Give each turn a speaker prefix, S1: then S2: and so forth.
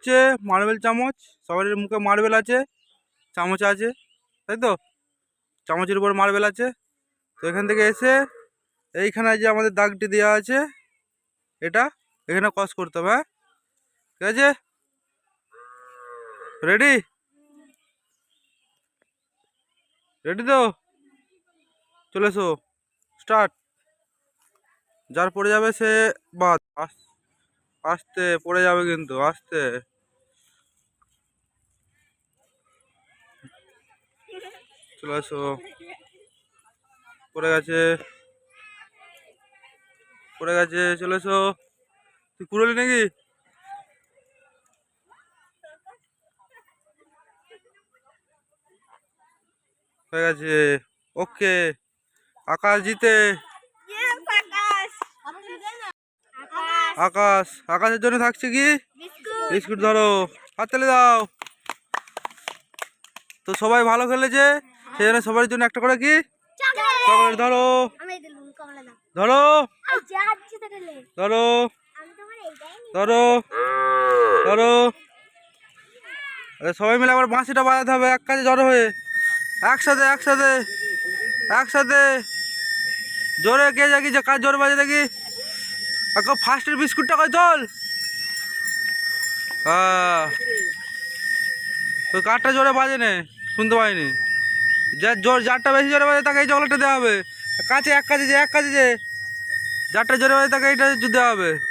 S1: হচ্ছে মার্বেল চামচ সবার মুখে মার্বেল আছে, চামচ আছে, তাই তো? চামচের উপর মার্বেল আছে। তো এখান থেকে এসে এইখানে যে আমাদের দাগটি দেওয়া আছে, এটা এখানে ক্রস করতে হবে হ্যাঁ? ঠিক আছে? রেডি রেডি তো? চলে এসো। স্টার্ট যার পড়ে যাবে সে বাদ। আস- আস্তে, পড়ে যাবে কিন্তু, আস্তে। চলে এসো পড়ে গেছে। পড়ে গেছে, চলে এসো। তুই কুড়োলি নাকি? হয়ে গেছে। ওকে। আকাশ জিতে। আকাশ। আকাশের জন্য থাকছে কি? বিস্কুট ধরো। হাততালি দাও। তো সবাই ভালো খেলেছে? সেই জন্য সবার জন্য একটা করে কি? চকলেট ধরো। ধরো। ধরো। ধরো। ধরো। সবাই মিলে আবার বাঁশিটা বাজাতে হবে, এক কাজে জড়ো হয়ে। একসাথে একসাথে একসাথে। জোরে কে দেখি যে কাজ জোরে বাজে দেখি? এখন ফার্স্টের বিস্কুটটা কই চল হ্যাঁ কাঠটা জোরে বাজে নে, শুনতে পাইনি। যার জোর, যারটা বেশি জোরে বাজে তাকে এই চকলেটটা দেওয়া হবে। কাছে এক কাছে যে, এক কাছে যে, যারটা জোরে বাজে তাকে এইটা দেওয়া হবে।